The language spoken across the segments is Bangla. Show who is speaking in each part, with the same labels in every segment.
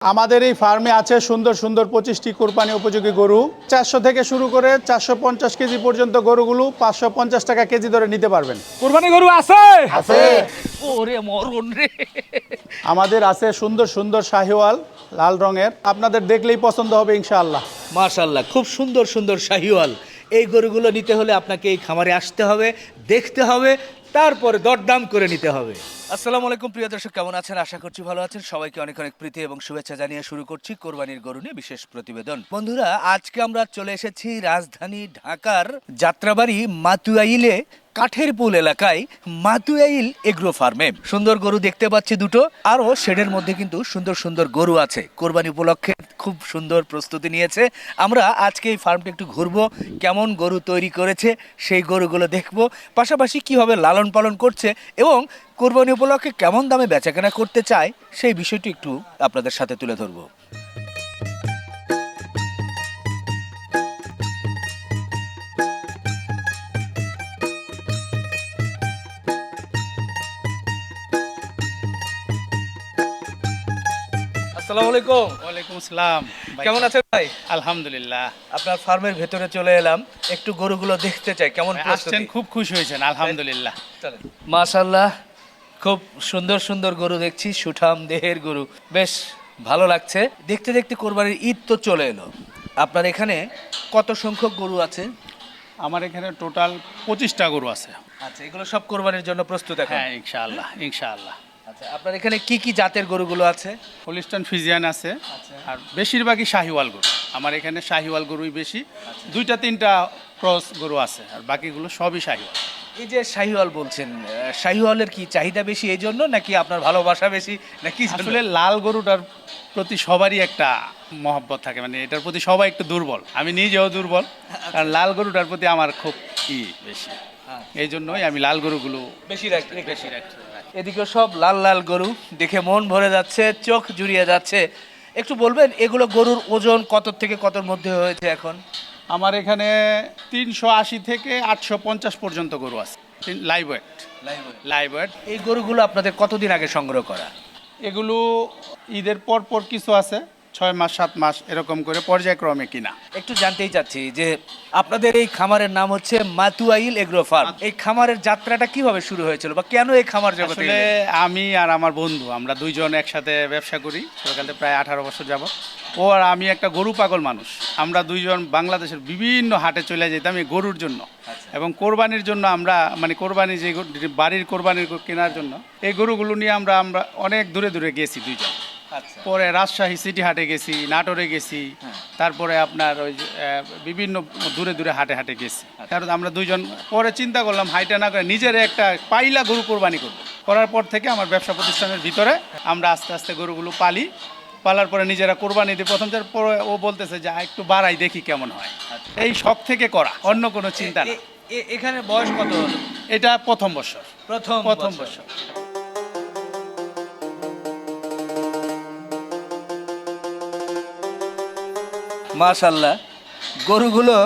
Speaker 1: আমাদের এই ফার্মে আছে সুন্দর সুন্দর পঁচিশটি কোরবানি উপযোগী গরু। চারশো থেকে শুরু করে চারশো পঞ্চাশ কেজি পর্যন্ত গরুগুলো পাঁচশো পঞ্চাশ টাকা কেজি ধরে নিতে পারবেন।
Speaker 2: কোরবানি গরু আছে?
Speaker 1: আছে।
Speaker 2: ওরে মরণ রে।
Speaker 1: আমাদের আছে সুন্দর সুন্দর শাহিওয়াল লাল রঙের। আপনাদের দেখলেই পছন্দ হবে ইনশাআল্লাহ।
Speaker 2: মাশাল্লাহ খুব সুন্দর সুন্দর শাহিওয়াল। এই গরুগুলো নিতে হলে আপনাকে এই খামারে আসতে হবে দেখতে হবে তারপরে দরদাম করে নিতে হবে। আসসালামু আলাইকুম, প্রিয় দর্শক, কেমন আছেন? আশা করছি ভালো আছেন। সবাইকে অনেক অনেক প্রীতি এবং শুভেচ্ছা জানিয়ে শুরু করছি কোরবানির গরু নিয়ে বিশেষ প্রতিবেদন। বন্ধুরা, আজকে আমরা চলে এসেছি রাজধানী ঢাকার যাত্রাবাড়ি মাতুয়াইলে কাঠের পুল এলাকায় মাতুয়াইল এগ্রো ফার্মে। সুন্দর গরু দেখতে পাচ্ছি দুটো, আরও শেডের মধ্যে কিন্তু সুন্দর সুন্দর গরু আছে। কোরবানি উপলক্ষে খুব সুন্দর প্রস্তুতি নিয়েছে। আমরা আজকে এই ফার্মটা একটু ঘুরবো, কেমন গরু তৈরি করেছে, সেই গরুগুলো দেখব। পাশাপাশি কীভাবে লালন পালন করছে এবং কোরবানি উপলক্ষে কেমন দামে বেচাকেনা করতে চায় সেই বিষয়টি একটু আপনাদের সাথে তুলে ধরবো। আসসালামু আলাইকুম।
Speaker 1: ওয়ালাইকুম আসসালাম।
Speaker 2: কেমন আছেন ভাই?
Speaker 1: আলহামদুলিল্লাহ।
Speaker 2: আপনার ফার্মের ভেতরে চলে এলাম একটু গরুগুলো দেখতে চাই কেমন
Speaker 1: আসছেন খুব খুশি হয়েছেন আলহামদুলিল্লাহ।
Speaker 2: মাশাল্লাহ খুব সুন্দর সুন্দর গরু দেখছি সুঠাম দেহের গরু। বেশ ভালো লাগছে। দেখতে দেখতে কোরবানির ঈদ তো চলে এলো। আপনার এখানে কত সংখ্যক গরু আছে?
Speaker 1: আমার এখানে টোটাল পঁচিশটা গরু আছে।
Speaker 2: আচ্ছা এগুলো সব কোরবানির জন্য প্রস্তুত
Speaker 1: হ্যাঁ ইনশাআল্লাহ ইনশাআল্লাহ।
Speaker 2: আচ্ছা আপনার এখানে কি কি জাতের গরুগুলো আছে?
Speaker 1: হলিস্টান ফিজিয়ান আছে
Speaker 2: আচ্ছা।
Speaker 1: আর বেশিরভাগই শাহিওয়াল গরু। আমার এখানে শাহিওয়াল গরুই বেশি। দুইটা তিনটা ক্রস গরু আছে আর বাকিগুলো সবই শাহিওয়াল।
Speaker 2: এই যে শাহিওয়াল বলছেন শাহিওয়ালের কি চাহিদা বেশি এই জন্য নাকি আপনার ভালোবাসা বেশি নাকি?
Speaker 1: আসলে লাল গরুটার প্রতি সবারই একটা মহব্বত থাকে মানে এটার প্রতি সবাই একটু দুর্বল। আমি নিজেও দুর্বল কারণ লাল গরুটার প্রতি আমার খুব ই বেশি।
Speaker 2: হ্যাঁ।
Speaker 1: এই জন্যই আমি লাল গরুগুলো
Speaker 2: বেশি রাখতে বেশি রাখতে এদিকে সব লাল লাল গরু দেখে মন ভরে যাচ্ছে চোখ জুড়িয়ে যাচ্ছে। একটু বলবেন এগুলো গরুর ওজন কত থেকে কতর মধ্যে হয়েছে এখন?
Speaker 1: আমার এখানে তিনশো আশি থেকে আটশো পঞ্চাশ পর্যন্ত গরু আছে। লাইভ ওয়েট লাইভ ওয়েট
Speaker 2: এই গরুগুলো আপনাদের কতদিন আগে সংগ্রহ করা?
Speaker 1: এগুলো ঈদের পর পর কিছু আছে। ছয় মাস সাত মাস এরকম করে পর্যায়ক্রমে কিনা।
Speaker 2: একটু জানতেই চাচ্ছি যে আপনাদের এই খামারের নাম হচ্ছে মাতুয়াইল এগ্রো ফার্ম। এই খামারের যাত্রাটা কীভাবে শুরু হয়েছিল বা কেন এই খামার জগতে
Speaker 1: আসলে আমি আর আমার বন্ধু আমরা দুইজন একসাথে ব্যবসা করি সকালে প্রায় আঠারো বছর যাব ও আর আমি একটা গরু পাগল মানুষ। আমরা দুইজন বাংলাদেশের বিভিন্ন হাটে চলে যেতাম এই গরুর জন্য। এবং কোরবানির জন্য আমরা মানে কোরবানি যে বাড়ির কোরবানির কেনার জন্য এই গরুগুলো নিয়ে আমরা আমরা অনেক দূরে দূরে গেছি দুইজন।
Speaker 2: আচ্ছা
Speaker 1: পরে রাজশাহী সিটি হাটে গেছি নাটোরে গেছি তারপরে আপনার ওই বিভিন্ন দূরে দূরে হাটে হাটে গেছি। কারণ আমরা দুইজন পরে চিন্তা করলাম হাইটা না করে নিজের একটা পাইলা গরু কোরবানি করব। করার পর থেকে আমার ব্যবসা প্রতিষ্ঠানের ভিতরে আমরা আস্তে আস্তে গরুগুলো পালি। পালার পরে নিজেরা কোরবানি দিই। প্রথম তার পরে ও বলতেছে যে "আহ, একটু বাড়াই দেখি কেমন হয়। এই শখ থেকে করা অন্য কোনো চিন্তা না।
Speaker 2: এখানে বয়স কত
Speaker 1: এটা প্রথম বছর।
Speaker 2: প্রথম
Speaker 1: প্রথম
Speaker 2: বছর। মাশাল্লাহ গরুগুলো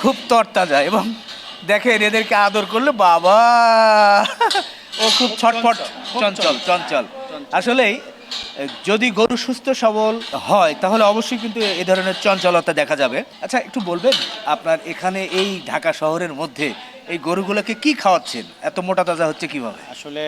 Speaker 2: খুব তরতাজা এবং দেখেন এদেরকে আদর করলে বাবা, ও খুব ছটফট, চঞ্চল চঞ্চল। আসলেই, যদি গরু সুস্থ সবল হয়, তাহলে অবশ্যই কিন্তু এ ধরনের চঞ্চলতা দেখা যাবে। আচ্ছা একটু বলবেন, আপনার এখানে এই ঢাকা শহরের মধ্যে এই গরুগুলোকে কি খাওয়াচ্ছেন? এত মোটা তাজা হচ্ছে কীভাবে?
Speaker 1: আসলে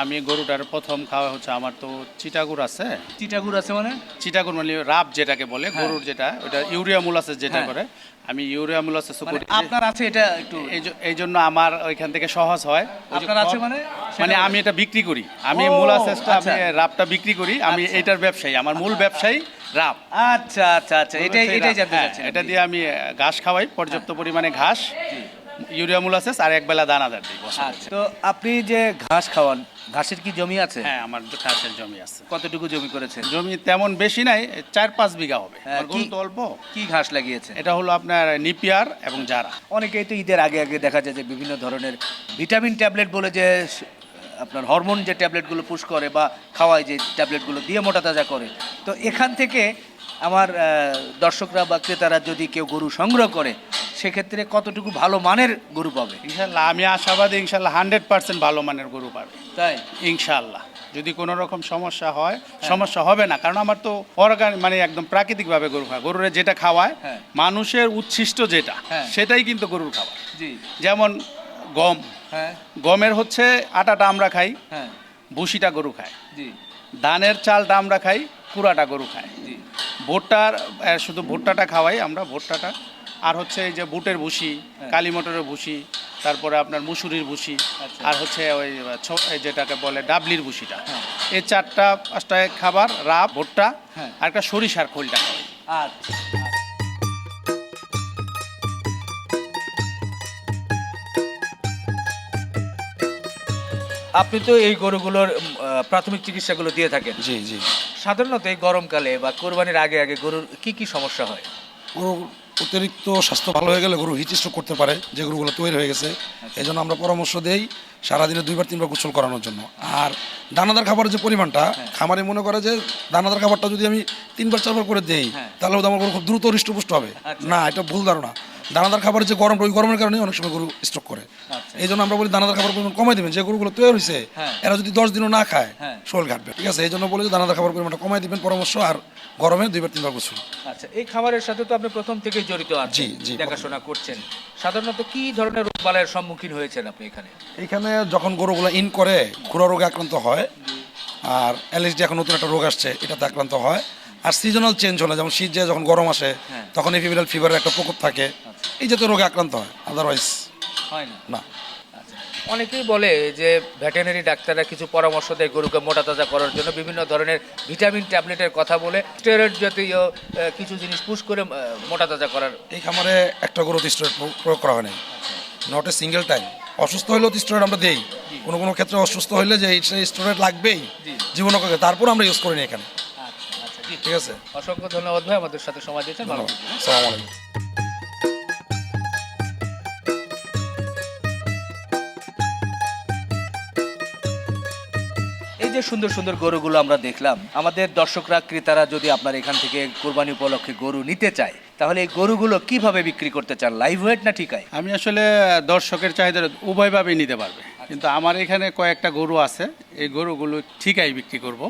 Speaker 1: আমি গরুটার প্রথম খাওয়া হচ্ছে আমার তো চিটাগুর আছে।
Speaker 2: চিটাগুর আছে মানে?
Speaker 1: চিটাগুর মানে রাব যেটাকে বলে গরুর যেটা ওটা ইউরিয়া মুলাসেস যেটা
Speaker 2: হ্যাঁ।
Speaker 1: করে। আমি ইউরিয়া মুলাসেস
Speaker 2: মানে আপনার আছে এটা একটু
Speaker 1: এই এই জন্য আমার ওইখান থেকে সহজ হয়।
Speaker 2: আপনার আছে মানে?
Speaker 1: মানে আমি এটা বিক্রি করি। আমি মুলাসেসটা আমি
Speaker 2: আচ্ছা।
Speaker 1: রাবটা বিক্রি করি। আমি
Speaker 2: আচ্ছা।
Speaker 1: এটার ব্যবসায়ী। আমার মূল ব্যবসায়ী রাব।
Speaker 2: আচ্ছা আচ্ছা আচ্ছা। এটাই এটাই। জানতে
Speaker 1: হ্যাঁ,
Speaker 2: চাচ্ছি
Speaker 1: এটা দিয়ে আমি ঘাস খাওয়াই পর্যাপ্ত পরিমাণে ঘাস। ইউরিয়া মুলাসেস আর এক বেলা দানাদার দিই
Speaker 2: আচ্ছা। তো আপনি যে ঘাস খাওয়ান ঘাসের কি জমি আছে?
Speaker 1: হ্যাঁ আমার ঘাসের জমি আছে।
Speaker 2: কতটুকু জমি করেছেন?
Speaker 1: জমি তেমন বেশি নাই চার পাঁচ বিঘা হবে।
Speaker 2: হ্যাঁ,
Speaker 1: তো অল্প।
Speaker 2: কি ঘাস লাগিয়েছে?
Speaker 1: এটা হলো আপনার নিপিয়ার এবং জারা।
Speaker 2: অনেকেই তো ঈদের আগে আগে দেখা যায় যে বিভিন্ন ধরনের ভিটামিন ট্যাবলেট বলে যে আপনার হরমোন যে ট্যাবলেটগুলো পুশ করে বা খাওয়ায় যে ট্যাবলেটগুলো দিয়ে মোটা তাজা করে। তো এখান থেকে আমার দর্শকরা বা ক্রেতারা যদি কেউ গরু সংগ্রহ করে সেক্ষেত্রে কতটুকু ভালো মানের গরু পাবে?
Speaker 1: ইনশাল্লাহ আমি আশাবাদী ইনশাল্লাহ হান্ড্রেড পার্সেন্ট ভালো মানের গরু পাবে।
Speaker 2: তাই?
Speaker 1: ইনশাল্লাহ যদি কোনো রকম সমস্যা হয় সমস্যা হবে না কারণ আমার তো অর্গান মানে একদম প্রাকৃতিকভাবে গরু খায় গরুরে যেটা খাওয়ায়
Speaker 2: হ্যাঁ।
Speaker 1: মানুষের উচ্ছিষ্ট যেটা
Speaker 2: হ্যাঁ।
Speaker 1: সেটাই কিন্তু গরুর খাবার।
Speaker 2: জি।
Speaker 1: যেমন গম।
Speaker 2: হ্যাঁ।
Speaker 1: গমের হচ্ছে আটাটা আমরা খাই
Speaker 2: হ্যাঁ।
Speaker 1: ভুসিটা গরু খায়।
Speaker 2: জি।
Speaker 1: ধানের চালটা আমরা খাই পুরাটা গরু খায়।
Speaker 2: জি।
Speaker 1: ভুট্টার শুধু ভুট্টাটা খাওয়াই আমরা ভুট্টাটা আর হচ্ছে এই যে বুটের ভুসি
Speaker 2: হ্যাঁ।
Speaker 1: কালী মটরের ভুসি তারপরে আপনার মুসুরির ভুসি
Speaker 2: আচ্ছা।
Speaker 1: আর হচ্ছে ওই যেটাকে বলে ডাবলির ভুসিটা
Speaker 2: হ্যাঁ।
Speaker 1: এই চারটা পাঁচটা খাবার রাব ভুট্টা
Speaker 2: হ্যাঁ।
Speaker 1: আর একটা সরিষার খোলটা খাওয়াই
Speaker 2: আচ্ছা আপনি তো এই গরুগুলোর প্রাথমিক চিকিৎসাগুলো দিয়ে থাকেন
Speaker 3: জি জি
Speaker 2: সাধারণত এই গরমকালে বা কোরবানির আগে আগে গরুর কি কি সমস্যা হয়
Speaker 3: গরু অতিরিক্ত স্বাস্থ্য ভালো হয়ে গেলে গরু হিট স্ট্রোক করতে পারে যে গরুগুলো তৈরি হয়ে গেছে। এই জন্য আমরা পরামর্শ দেই সারাদিনে দুইবার তিনবার গোসল করানোর জন্য। আর দানাদার খাবারের যে পরিমাণটা খামারে মনে করে যে দানাদার খাবারটা যদি আমি তিনবার চারবার করে দেই
Speaker 2: হ্যাঁ।
Speaker 3: তাহলে হয়তো আমার গরু খুব দ্রুত হৃষ্টপুষ্ট হবে।
Speaker 2: আচ্ছা।
Speaker 3: না এটা ভুল ধারণা। দানাদার খাবার যে গরম ওই গরমের কারণে অনেক সময় গরু স্ট্রোক করে।
Speaker 2: আচ্ছা।
Speaker 3: এই জন্য আমরা বলি দানাদার খাবার পরিমাণ কমাই দেবেন। যে গরুগুলো তৈরি হয়েছে
Speaker 2: হ্যাঁ।
Speaker 3: এরা যদি দশ দিনও না খায়
Speaker 2: হ্যাঁ।
Speaker 3: শোল ঘাটবে। ঠিক আছে? এই জন্য বলি যে দানাদার খাবার পরিমাণটা কমাই দিবেন পরামর্শ। আর গরমে দুইবার তিনবার গোসল
Speaker 2: আচ্ছা এই খাবারের সাথে তো আপনি প্রথম থেকে জড়িত আছেন
Speaker 3: জি, জি।
Speaker 2: দেখাশোনা করছেন সাধারণত কি ধরনের রোগবালের সম্মুখীন হয়েছেন আপনি এখানে
Speaker 3: এইখানে যখন গরুগুলো ইন করে খুরা রোগে আক্রান্ত হয় আর অ্যালার্জি এখন নতুন একটা রোগ আসছে এটাতে আক্রান্ত হয় আর সিজনাল চেঞ্জ হলে যেমন শীত যায় যখন গরম আসে
Speaker 2: হ্যাঁ।
Speaker 3: তখন এপিভিরাল ফিভারের একটা প্রকোপ থাকে এই জাতীয় রোগে আক্রান্ত হয় আদারওয়াইজ
Speaker 2: হয় না
Speaker 3: না
Speaker 2: আচ্ছা। অনেকেই বলে যে ভেটেরিনারি ডাক্তাররা কিছু পরামর্শ দেয় গরুকে মোটা তাজা করার জন্য বিভিন্ন ধরনের ভিটামিন ট্যাবলেটের কথা বলে স্টেরয়েড জাতীয় কিছু জিনিস পুশ করে মোটা তাজা করার।
Speaker 3: এই খামারে একটা গরু স্টেরয়েড প্রয়োগ করা হয় নাই। নট এ সিঙ্গেল টাইম অসুস্থ হলেও তো স্টেরয়েড আমরা দেই। কোনো কোনো ক্ষেত্রে অসুস্থ হলে যে স্টেরয়েড লাগবেই। জীবন তারপর আমরা ইউজ করি না এখানে।
Speaker 2: আচ্ছা আচ্ছা
Speaker 3: ঠিক আছে?
Speaker 2: অসংখ্য ধন্যবাদ ভাই আমাদের সাথে সময় দিয়েছেন। ভালো
Speaker 3: ধন্যবাদ।
Speaker 2: থাকবেন।
Speaker 3: সালাম আলাইকুম।
Speaker 2: সুন্দর সুন্দর গরুগুলো আমরা দেখলাম। আমাদের দর্শকরা ক্রেতারা যদি আপনার এখান থেকে কোরবানি উপলক্ষে গরু নিতে চায় তাহলে এই গরুগুলো কীভাবে বিক্রি করতে চান? লাইভ ওয়েট না ঠিকায়?
Speaker 1: আমি আসলে দর্শকের চাহিদা উভয়ভাবেই নিতে পারবে। কিন্তু আমার এখানে কয়েকটা গরু আছে এই গরুগুলো ঠিকাই বিক্রি করব।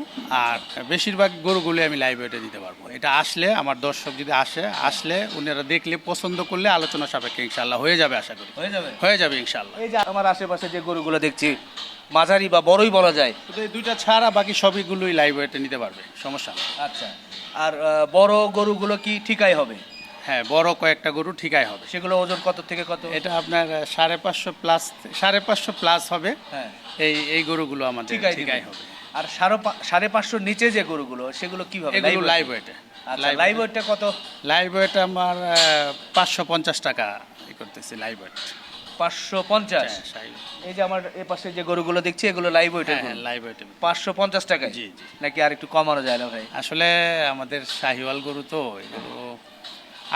Speaker 1: আর বেশিরভাগ গরুগুলো আমি লাইভ ওয়েটে দিতে পারব। এটা আসলে আমার দর্শক যদি আসে আসলে উনারা দেখলে পছন্দ করলে আলোচনা সাপেক্ষে ইনশাল্লাহ হয়ে যাবে আশা করি।
Speaker 2: হয়ে যাবে?
Speaker 1: হয়ে যাবে ইনশাল্লাহ
Speaker 2: এই যে আমার আশেপাশে যে গরুগুলো দেখছি মাঝারি বা বড়ই বলা যায়।
Speaker 1: এই দুইটা ছাড়া বাকি সবইগুলোই লাইভ ওয়েটে নিতে পারবে সমস্যা
Speaker 2: আচ্ছা। আর বড় গরুগুলো কি ঠিকাই হবে?
Speaker 1: হ্যাঁ বড় কয়েকটা গরু ঠিকাই হবে।
Speaker 2: সেগুলো ওজন কত থেকে কত?
Speaker 1: এটা আপনার সাড়ে পাঁচশো প্লাস সাড়ে পাঁচশো প্লাস হবে।
Speaker 2: হ্যাঁ।
Speaker 1: এই এই গরুগুলো আমাদের
Speaker 2: ঠিকাই
Speaker 1: ঠিকাই হবে।
Speaker 2: আর সাড়ে সাড়ে পাঁচশোর নিচে যে গরুগুলো সেগুলো কীভাবে
Speaker 1: এগুলো লাইভ ওয়েটে
Speaker 2: লাইভ ওয়েটটা কত?
Speaker 1: লাইভ ওয়েট আমার পাঁচশো পঞ্চাশ টাকা করতেছি লাইভ ওয়েট
Speaker 2: পাঁচশো পঞ্চাশ। এই যে আমার এ পাশে যে গরুগুলো দেখছি এগুলো লাইভ ওয়েটের
Speaker 1: হ্যাঁ লাইভ ওয়েটে
Speaker 2: পাঁচশো পঞ্চাশ টাকায়?
Speaker 1: জি, জি।
Speaker 2: নাকি আর একটু কমানো যায় না ভাই?
Speaker 1: আসলে আমাদের শাহিওয়াল গরু তো এগুলো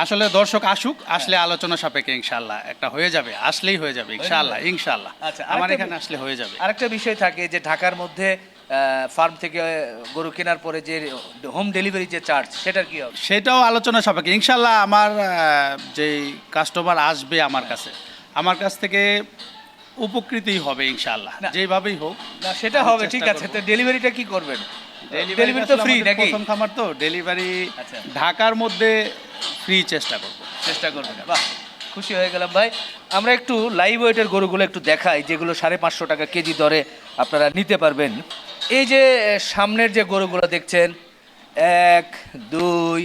Speaker 1: আসলে দর্শক আসুক আসলে আলোচনা সাপেক্ষে ইনশাল্লাহ একটা হয়ে যাবে আসলেই হয়ে যাবে ইনশাল্লাহ ইনশাল্লাহ
Speaker 2: আচ্ছা,
Speaker 1: আমার এখানে আসলে হয়ে যাবে।
Speaker 2: আরেকটা বিষয় থাকে যে ঢাকার মধ্যে ফার্ম থেকে গরু কেনার পরে যে হোম ডেলিভারি যে চার্জ সেটার কি হবে
Speaker 1: সেটাও আলোচনা সাপেক্ষে। ইনশাল্লাহ আমার যেই কাস্টমার আসবে আমার কাছে আমার কাছ থেকে উপকৃতই হবে ইনশাল্লাহ
Speaker 2: না।
Speaker 1: যেভাবেই হোক।
Speaker 2: না সেটা হবে ঠিক আছে। তো ডেলিভারিটা কি করবেন?
Speaker 1: ডেলিভারি
Speaker 2: তো ফ্রি নাকি?
Speaker 1: প্রথম খামার তো ডেলিভারি
Speaker 2: আচ্ছা।
Speaker 1: ঢাকার মধ্যে ফ্রি চেষ্টা করব।
Speaker 2: চেষ্টা করবেন বাহ খুশি হয়ে গেলাম ভাই। আমরা একটু লাইভ ওয়েটের গরুগুলো একটু দেখাই যেগুলো সাড়ে পাঁচশো টাকা কেজি দরে আপনারা নিতে পারবেন। এই যে সামনের যে গরুগুলো দেখছেন এক দুই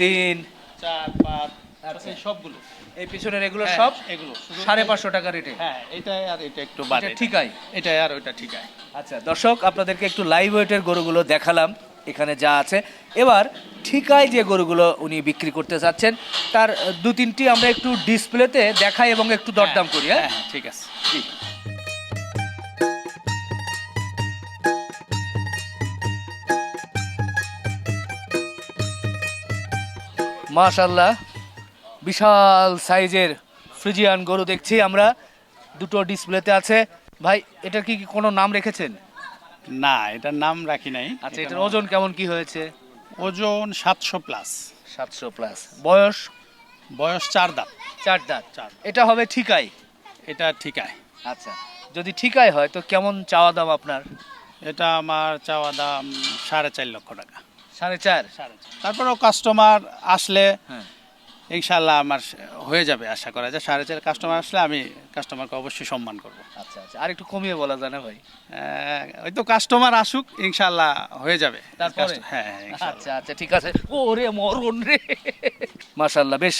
Speaker 2: তিন
Speaker 1: চার পাঁচ
Speaker 2: আচ্ছা।
Speaker 1: সবগুলো।
Speaker 2: এই পিছনের এগুলো
Speaker 1: হ্যাঁ,
Speaker 2: সব
Speaker 1: এগুলো
Speaker 2: সাড়ে পাঁচশো টাকা রেটে
Speaker 1: হ্যাঁ এটা আর এটা একটু
Speaker 2: এটা ঠিকাই
Speaker 1: এটা আর ওইটা ঠিকাই
Speaker 2: আচ্ছা দর্শক আপনাদেরকে একটু লাইভ ওয়েটের গরুগুলো দেখালাম এখানে যা আছে। এবার ঠিকায় যে গরুগুলো উনি বিক্রি করতে চাচ্ছেন তার দু তিনটি আমরা একটু ডিসপ্লেতে দেখাই এবং একটু দরদাম করি হ্যাঁ?
Speaker 1: হ্যাঁ ঠিক আছে।
Speaker 2: জি। মাশাল্লাহ বিশাল সাইজের ফ্রিজিয়ান গরু দেখছি আমরা। দুটো ডিসপ্লেতে আছে। ভাই এটা কি কোনো নাম রেখেছেন?
Speaker 1: না এটার নাম রাখি নাই।
Speaker 2: আচ্ছা
Speaker 1: এটার
Speaker 2: এটার ওজন কেমন কি হয়েছে?
Speaker 1: ওজন সাতশো প্লাস
Speaker 2: সাতশো প্লাস বয়স?
Speaker 1: বয়স চার দাঁত।
Speaker 2: চার দাঁত।
Speaker 1: চার।
Speaker 2: এটা হবে ঠিকাই?
Speaker 1: এটা ঠিকায়
Speaker 2: আচ্ছা যদি ঠিকাই হয় তো কেমন চাওয়া দাম আপনার?
Speaker 1: এটা আমার চাওয়া দাম সাড়ে চার লক্ষ টাকা।
Speaker 2: সাড়ে চার?
Speaker 1: সাড়ে তারপরেও কাস্টমার আসলে
Speaker 2: হ্যাঁ।
Speaker 1: ইনশাল্লাহ আমার হয়ে যাবে আশা করা যায়। সাড়ে চার কাস্টমার আসলে আমি কাস্টমারকে অবশ্যই সম্মান করব।
Speaker 2: আচ্ছা আচ্ছা। আর একটু কমিয়ে বলা যায় না ভাই?
Speaker 1: ওই তো কাস্টমার আসুক ইনশাল্লাহ হয়ে যাবে।
Speaker 2: তারপরে?
Speaker 1: হ্যাঁ হ্যাঁ,
Speaker 2: আচ্ছা আচ্ছা ঠিক আছে। ওরে মরণ রে। মাশাল্লাহ বেশ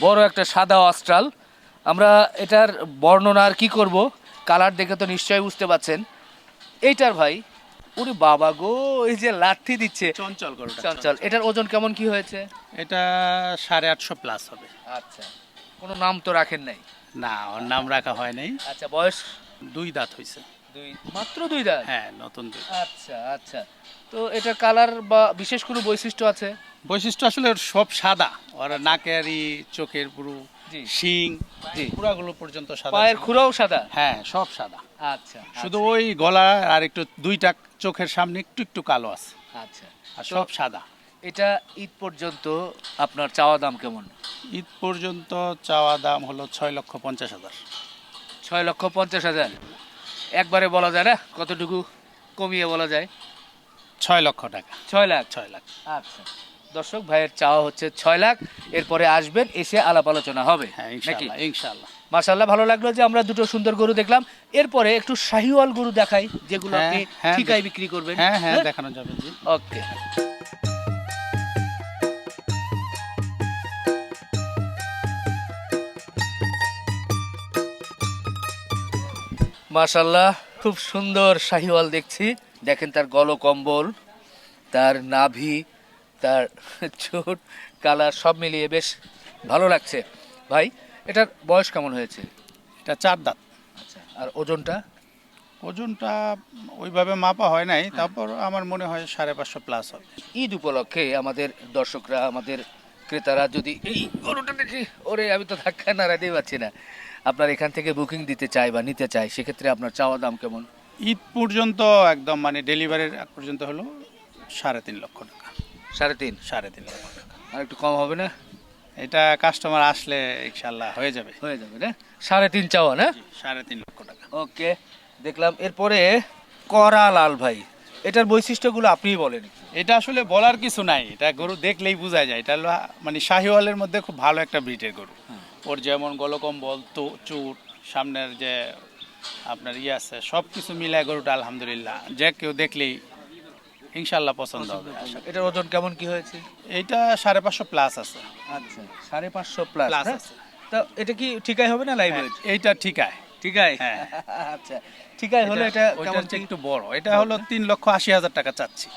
Speaker 2: বড় একটা সাদা অস্ট্রাল আমরা এটার বর্ণনা আর কী করব? কালার দেখে তো নিশ্চয়ই বুঝতে পারছেন। এইটার ভাই ওরে বাবা গো এই যে লাঠি দিচ্ছে।
Speaker 1: চঞ্চল গরুটা
Speaker 2: চঞ্চল এটার ওজন কেমন কি হয়েছে?
Speaker 1: এটা সাড়ে আটশো প্লাস হবে।
Speaker 2: আচ্ছা কোনো নাম তো রাখেন নাই?
Speaker 1: না ওর নাম রাখা হয় নাই।
Speaker 2: আচ্ছা বয়স?
Speaker 1: দুই দাঁত হয়েছে।
Speaker 2: দুই মাত্র দুই দাঁত?
Speaker 1: হ্যাঁ নতুন দুই
Speaker 2: আচ্ছা আচ্ছা। তো এটা কালার বা বিশেষ কোনো বৈশিষ্ট্য আছে?
Speaker 1: বৈশিষ্ট্য আসলে সব সাদা। ওর নাকেরই চোখের পুরু। শিং। পুরাগুলো পর্যন্ত সাদা
Speaker 2: পায়ের। খুরাও সাদা?
Speaker 1: হ্যাঁ সব সাদা।
Speaker 2: আচ্ছা
Speaker 1: শুধু ওই গলা আর একটু দুইটা চোখের সামনে একটু একটু কালো আছে।
Speaker 2: আচ্ছা।
Speaker 1: আর সব সাদা।
Speaker 2: এটা ঈদ পর্যন্ত আপনার চাওয়া দাম কেমন?
Speaker 1: ঈদ পর্যন্ত চাওয়া দাম হলো ছয় লক্ষ পঞ্চাশ হাজার।
Speaker 2: ছয় লক্ষ পঞ্চাশ হাজার। একবারে বলা যায় না? কতটুকু কমিয়ে বলা যায়?
Speaker 1: ছয় লক্ষ টাকা।
Speaker 2: ছয় লাখ?
Speaker 1: ছয় লাখ।
Speaker 2: আচ্ছা। দর্শক ভাইয়ের চাওয়া হচ্ছে ছয় লাখ। এরপরে আসবেন এসে আলাপ আলোচনা হবে।
Speaker 1: হ্যাঁ ইনশাল্লাহ ইনশাল্লাহ
Speaker 2: মাশাল্লাহ ভালো লাগল যে আমরা দুটো সুন্দর গরু দেখলাম। এরপরে একটু শাহিওয়াল গরু দেখাই যেগুলো
Speaker 1: হ্যাঁ,
Speaker 2: আপনি
Speaker 1: হ্যাঁ,
Speaker 2: ঠিকায় বিক্রি করবেন।
Speaker 1: হ্যাঁ হ্যাঁ দেখানো যাবে
Speaker 2: ওকে। মাশাল্লাহ খুব সুন্দর শাহিওয়াল দেখছি। দেখেন তার গলকম্বল তার নাভি তার চোট কালার সব মিলিয়ে বেশ ভালো লাগছে। ভাই এটার বয়স কেমন হয়েছে?
Speaker 1: এটা চার দাঁত।
Speaker 2: আচ্ছা আর ওজনটা?
Speaker 1: ওজনটা ওইভাবে মাপা হয় নাই তারপর আমার মনে হয় সাড়ে পাঁচশো প্লাস হবে।
Speaker 2: ঈদ উপলক্ষে আমাদের দর্শকরা আমাদের ক্রেতারা যদি এই গরুটা দেখি ওরে আমি তো ধাক্কা নাড়াতেই পারছি না। আপনার এখান থেকে বুকিং দিতে চাই বা নিতে চাই সেক্ষেত্রে আপনার চাওয়া দাম কেমন?
Speaker 1: ঈদ পর্যন্ত একদম মানে ডেলিভারির আগ পর্যন্ত হলো সাড়ে তিন লক্ষ টাকা।
Speaker 2: সাড়ে তিন।
Speaker 1: সাড়ে তিন লক্ষ টাকা।
Speaker 2: আর একটু কম হবে না?
Speaker 1: এটা কাস্টমার আসলে ইনশাল্লাহ হয়ে যাবে।
Speaker 2: হয়ে যাবে না? সাড়ে তিন চাওয়া না?
Speaker 1: সাড়ে তিন লক্ষ টাকা।
Speaker 2: ওকে দেখলাম। এরপরে করা লাল ভাই এটার বৈশিষ্ট্যগুলো আপনিই বলেন
Speaker 1: এটা আসলে বলার কিছু নাই। এটা গরু দেখলেই বোঝা যায়। এটা হলো মানে শাহিওয়ালের মধ্যে খুব ভালো একটা ব্রিডের গরু। ওর যেমন গলকম্বল তো চুট সামনের যে আপনার ইয়ে আছে সব কিছু মিলায় গরুটা আলহামদুলিল্লাহ। যে কেউ দেখলেই ইনশাল্লাহ পছন্দ হবে।
Speaker 2: এটার ওজন কেমন কি হয়েছে?
Speaker 1: এইটা সাড়ে পাঁচশো প্লাস আছে।
Speaker 2: আচ্ছা সাড়ে পাঁচশো প্লাস
Speaker 1: আছে।
Speaker 2: তা এটা কি ঠিকাই হবে না লাইভ
Speaker 1: হ্যাঁ, এইটা ঠিকায়।
Speaker 2: ঠিকাই
Speaker 1: হ্যাঁ।
Speaker 2: আচ্ছা ঠিকাই হলে এটা কেমন
Speaker 1: একটু বড়। এটা হলো তিন লক্ষ আশি হাজার টাকা চাচ্ছি।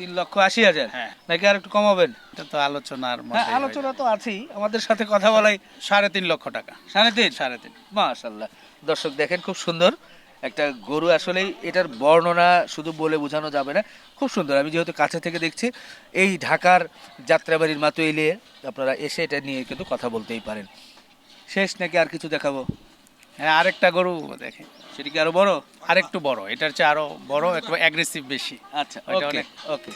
Speaker 2: তিন লক্ষ আশি হাজার?
Speaker 1: হ্যাঁ।
Speaker 2: নাকি আর একটু কমাবেন?
Speaker 1: এটা তো আলোচনার
Speaker 2: হ্যাঁ
Speaker 1: মধ্যে
Speaker 2: আলোচনা তো আছেই। আমাদের সাথে কথা বলাই
Speaker 1: সাড়ে তিন লক্ষ টাকা।
Speaker 2: সাড়ে তিন?
Speaker 1: সাড়ে তিন।
Speaker 2: মাশাল্লাহ দর্শক দেখেন খুব সুন্দর। একটা গরু আসলেই এটার বর্ণনা শুধু বলে বোঝানো যাবে না। খুব সুন্দর আমি যেহেতু কাছে থেকে দেখছি এই ঢাকার যাত্রাবাড়ির মাতো এলিয়ে আপনারা এসে এটা নিয়ে কিন্তু কথা বলতেই পারেন। শেষ নাকি আর কিছু দেখাবো?
Speaker 1: হ্যাঁ আরেকটা গরু দেখে
Speaker 2: সেটা কি আরও বড়?
Speaker 1: আরেকটু বড় এটার চেয়ে আরও বড় একটু অ্যাগ্রেসিভ বেশি।
Speaker 2: আচ্ছা ওকে ওকে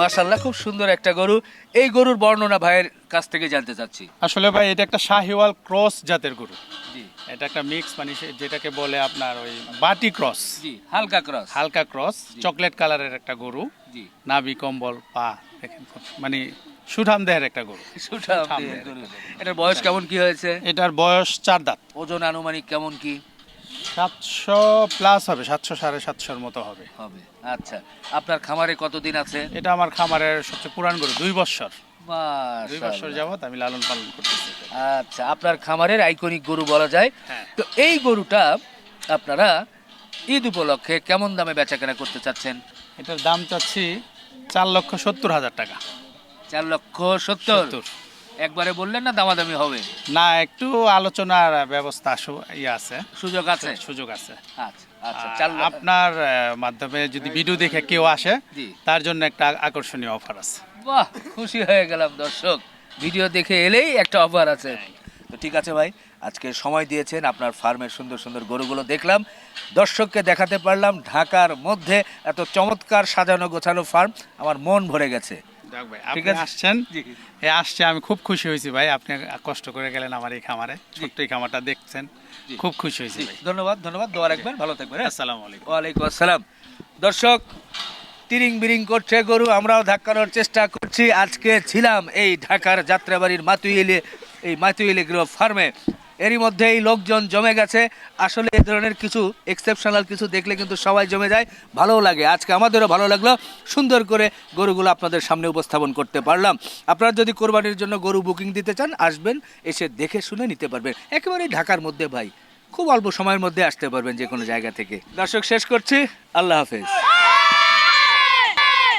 Speaker 2: মাশাল্লাহ খুব সুন্দর একটা গরু। এই গরুর বর্ণনা ভাইয়ের কাছ থেকে জানতে চাচ্ছি।
Speaker 1: আসলে ভাই এটা একটা শাহিওয়াল ক্রস জাতের গরু। এটা একটা মিক্স মানে যেটাকে বলে আপনার ওই বাটি ক্রস।
Speaker 2: হালকা ক্রস।
Speaker 1: হালকা ক্রস চকলেট কালারের একটা গরু। নাভি কম্বল পা দেখেন মানে সুঠাম দেহের। একটা গরু।
Speaker 2: এটার বয়স কেমন কি হয়েছে?
Speaker 1: এটার বয়স চার দাঁত।
Speaker 2: ওজন আনুমানিক কেমন কি?
Speaker 1: সাতশো প্লাস হবে সাতশো সাড়ে সাতশোর মতো হবে।
Speaker 2: হবে। আচ্ছা আপনার খামারে কতদিন আছে?
Speaker 1: এটা আমার খামারের সবচেয়ে পুরান গরু দুই বছর। দুই বছর যাবত আমি লালন পালন করতেছি
Speaker 2: আচ্ছা আপনার খামারের আইকনিক গরু বলা যায়।
Speaker 1: হ্যাঁ।
Speaker 2: তো এই গরুটা আপনারা ঈদ উপলক্ষে কেমন দামে বেচাকেনা করতে চাচ্ছেন?
Speaker 1: এটার দাম চাচ্ছি চার লক্ষ সত্তর হাজার টাকা।
Speaker 2: চার লক্ষ সত্তর। একবারে বললেন না দামাদামি হবে?
Speaker 1: না একটু আলোচনার ব্যবস্থা আসু- ইয়ে আছে।
Speaker 2: সুযোগ আছে?
Speaker 1: সুযোগ আছে।
Speaker 2: আচ্ছা।
Speaker 1: আপনার মাধ্যমে যদি ভিডিও দেখে কেউ আসে তার জন্য একটা আকর্ষণীয় অফার আছে।
Speaker 2: বাহ খুশি হয়ে গেলাম দর্শক। ভিডিও দেখে এলেই একটা অফার আছে। তো ঠিক আছে ভাই আজকে সময় দিয়েছেন আপনার ফার্মের সুন্দর সুন্দর গরুগুলো দেখলাম। দর্শককে দেখাতে পারলাম ঢাকার মধ্যে এত চমৎকার সাজানো গোছানো ফার্ম আমার মন ভরে গেছে।
Speaker 1: যাক ভাই
Speaker 2: ঠিক
Speaker 1: আপনি
Speaker 2: আছে।
Speaker 1: আসছেন? এ আসছে আমি খুব খুশি হয়েছি ভাই। আপনি কষ্ট করে গেলেন আমার এই খামারে। ছোট্ট এই খামারটা দেখছেন। খুব খুশি হয়েছি ভাই।
Speaker 2: ধন্যবাদ ধন্যবাদ। দোয়া রাখবেন। ভালো থাকবেন হ্যাঁ?
Speaker 1: আসসালামু আলাইকুম।
Speaker 2: ওয়ালাইকুম আসসালাম। দর্শক তিরিং বিরিং করছে গরু। আমরাও ধাক্কানোর চেষ্টা করছি। আজকে ছিলাম এই ঢাকার যাত্রাবাড়ির মাতুইলে এই মাতুইলে গ্রো ফার্মে। এরই মধ্যে এই লোকজন জমে গেছে। আসলে এই ধরনের কিছু এক্সেপশনাল কিছু দেখলে কিন্তু সবাই জমে যায়। ভালোও লাগে। আজকে আমাদেরও ভালো লাগল। সুন্দর করে গরুগুলো আপনাদের সামনে উপস্থাপন করতে পারলাম। আপনারা যদি কোরবানির জন্য গরু বুকিং দিতে চান, আসবেন, এসে দেখে শুনে নিতে পারবেন। একেবারেই ঢাকার মধ্যে ভাই। খুব অল্প সময়ের মধ্যে আসতে পারবেন যে কোনো জায়গা থেকে। দর্শক, শেষ করছি। আল্লাহ হাফেজ।